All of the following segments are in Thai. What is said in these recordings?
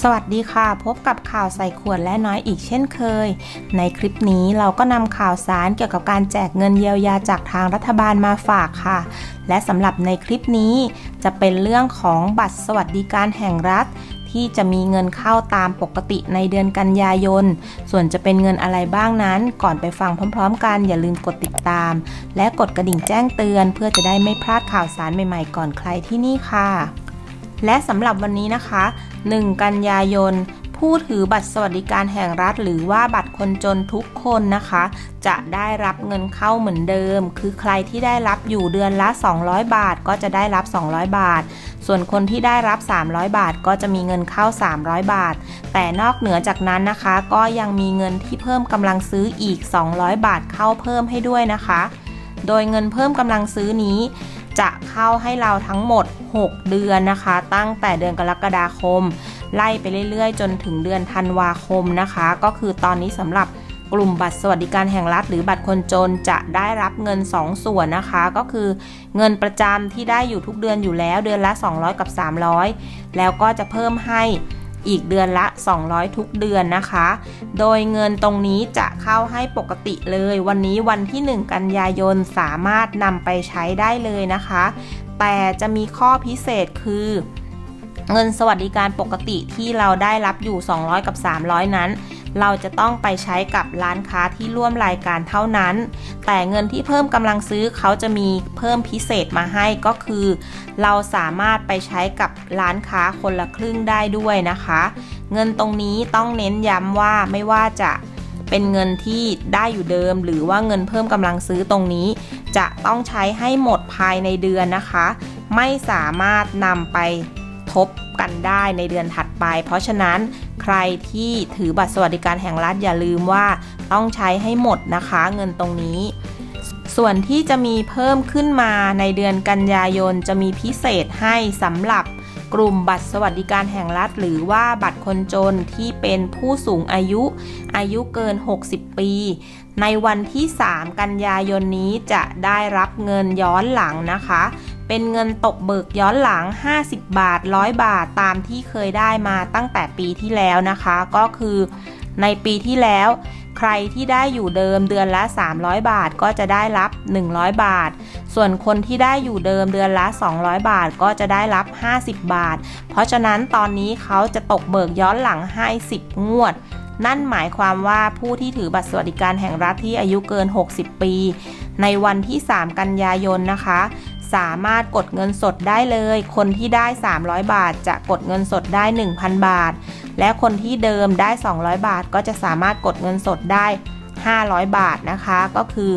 สวัสดีค่ะ พบกับข่าวใส่ขวดและน้อยอีกเช่นเคย ในคลิปนี้เราก็นำข่าวสารเกี่ยวกับการแจกเงินเยียวยาจากทางรัฐบาลมาฝากค่ะ และสำหรับในคลิปนี้ จะเป็นเรื่องของบัตรสวัสดิการแห่งรัฐ ที่จะมีเงินเข้าตามปกติในเดือนกันยายน ส่วนจะเป็นเงินอะไรบ้างนั้น ก่อนไปฟังพร้อม ๆ กันอย่าลืมกดติดตาม และกดกระดิ่งแจ้งเตือน เพื่อจะได้ไม่พลาดข่าวสารใหม่ๆ ก่อนใครที่นี่ค่ะ และสำหรับวันนี้นะคะ 1 กันยายน ผู้ถือบัตรสวัสดิการแห่งรัฐ หรือว่าบัตรคนจนทุกคนนะคะ จะได้รับเงินเข้าเหมือนเดิม คือใครที่ได้รับอยู่เดือนละ 200 บาท ก็จะได้รับ 200 บาท ส่วนคนที่ได้รับ 300 บาท ก็จะมีเงินเข้า 300 บาท แต่นอกเหนือจากนั้นนะคะ ก็ยังมีเงินที่เพิ่มกำลังซื้ออีก 200 บาทเข้าเพิ่มให้ด้วยนะคะ โดยเงินเพิ่มกำลังซื้อนี้ จะเข้าให้เราทั้งหมด 6 เดือนนะคะ ตั้งแต่เดือนกรกฎาคม ไล่ไปเรื่อยๆ จนถึงเดือนธันวาคมนะคะ ก็คือตอนนี้สำหรับกลุ่มบัตรสวัสดิการแห่งรัฐหรือบัตรคนจนจะได้รับเงิน 2 ส่วนนะคะ ก็คือเงินประจำที่ได้อยู่ทุกเดือนอยู่แล้วเดือนละ 200 กับ 300 แล้วก็จะเพิ่มให้ อีกเดือนละ 200 ทุกเดือนนะคะ โดยเงินตรงนี้จะเข้าให้ปกติเลย วันนี้วันที่ 1 กันยายนสามารถนำไปใช้ได้เลยนะคะ แต่จะมีข้อพิเศษคือเงินสวัสดิการปกติที่เราได้รับอยู่ 200 กับ 300 นั้น เราจะต้องไปใช้กับร้านค้าที่ร่วมรายการเท่านั้น แต่เงินที่เพิ่มกำลังซื้อเขาจะมีเพิ่มพิเศษมาให้ก็คือ เราสามารถไปใช้กับร้านค้าคนละครึ่งได้ด้วยนะคะ เงินตรงนี้ต้องเน้นย้ำว่าไม่ว่าจะเป็นเงินที่ได้อยู่เดิม หรือว่าเงินเพิ่มกำลังซื้อตรงนี้ จะต้องใช้ให้หมดภายในเดือนนะคะ ไม่สามารถนำไป บกันได้ในเดือนถัดไป เพราะฉะนั้นใครที่ถือบัตรสวัสดิการแห่งรัฐอย่าลืมว่าต้องใช้ให้หมดนะคะเงินตรงนี้ ส่วนที่จะมีเพิ่มขึ้นมาในเดือนกันยายนจะมีพิเศษให้สำหรับกลุ่มบัตรสวัสดิการแห่งรัฐ หรือว่าบัตรคนจนที่เป็นผู้สูงอายุ อายุเกิน 60 ปี ในวันที่ 3 กันยายนนี้จะได้รับเงินย้อนหลังนะคะ เป็นเงินตกเบิกย้อนหลัง 50 บาท 100 บาทตามที่เคยได้มาตั้งแต่ปีที่แล้วนะคะ ก็คือในปีที่แล้ว ใครที่ได้อยู่เดิมเดือนละ 300 บาทก็จะได้รับ 100 บาท ส่วนคนที่ได้อยู่เดิมเดือนละ 200 บาทก็จะได้รับ 50 บาท เพราะฉะนั้นตอนนี้เขาจะตกเบิกย้อนหลังให้10 งวดนั่นหมายความว่าผู้ที่ถือบัตรสวัสดิการแห่งรัฐที่อายุเกิน 60 ปี ในวันที่ 3 กันยายนนะคะ สามารถกดเงินสดได้เลย คนที่ได้ 300 บาทจะกดเงินสดได้ 1,000 บาท และคนที่เดิมได้ 200 บาท ก็จะสามารถกดเงินสดได้ 500 บาทนะคะ ก็คือ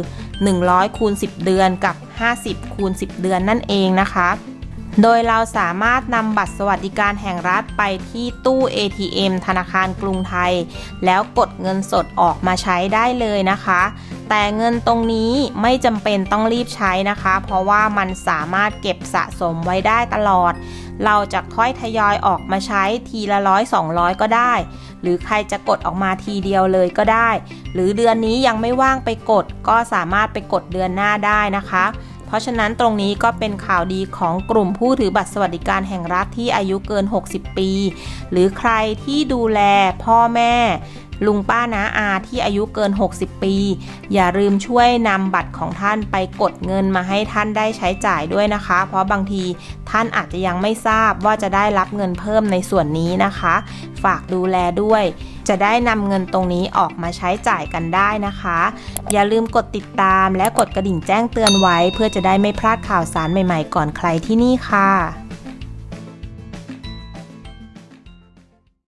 100คูณ10 เดือนกับ 50คูณ10 เดือนนั่นเองนะคะ โดยเราสามารถนำบัตรสวัสดิการแห่งรัฐไปที่ตู้ ATM ธนาคารกรุงไทย แล้วกดเงินสดออกมาใช้ได้เลยนะคะ แต่เงินตรงนี้ไม่จำเป็นต้องรีบใช้นะคะ เพราะว่ามันสามารถเก็บสะสมไว้ได้ตลอด เราจะค่อยทยอยออกมาใช้ทีละร้อยสองร้อยก็ได้ หรือใครจะกดออกมาทีเดียวเลยก็ได้ หรือเดือนนี้ยังไม่ว่างไปกด ก็สามารถไปกดเดือนหน้าได้นะคะ เพราะฉะนั้นตรงนี้ก็เป็นข่าวดีของกลุ่มผู้ถือบัตรสวัสดิการแห่งรัฐที่อายุเกิน 60 ปี หรือใครที่ดูแลพ่อแม่ ลุงป้านาอาที่อายุเกิน 60 ปี อย่าลืมช่วยนำบัตรของท่านไปกดเงินมาให้ท่านได้ใช้จ่ายด้วยนะคะ เพราะบางทีท่านอาจจะยังไม่ทราบว่าจะได้รับเงินเพิ่มในส่วนนี้นะคะ ฝากดูแลด้วย จะได้นำเงินตรงนี้ออกมาใช้จ่ายกันได้นะคะ อย่าลืมกดติดตามและกดกระดิ่งแจ้งเตือนไว้ เพื่อจะได้ไม่พลาดข่าวสารใหม่ๆ ก่อนใครที่นี่ค่ะ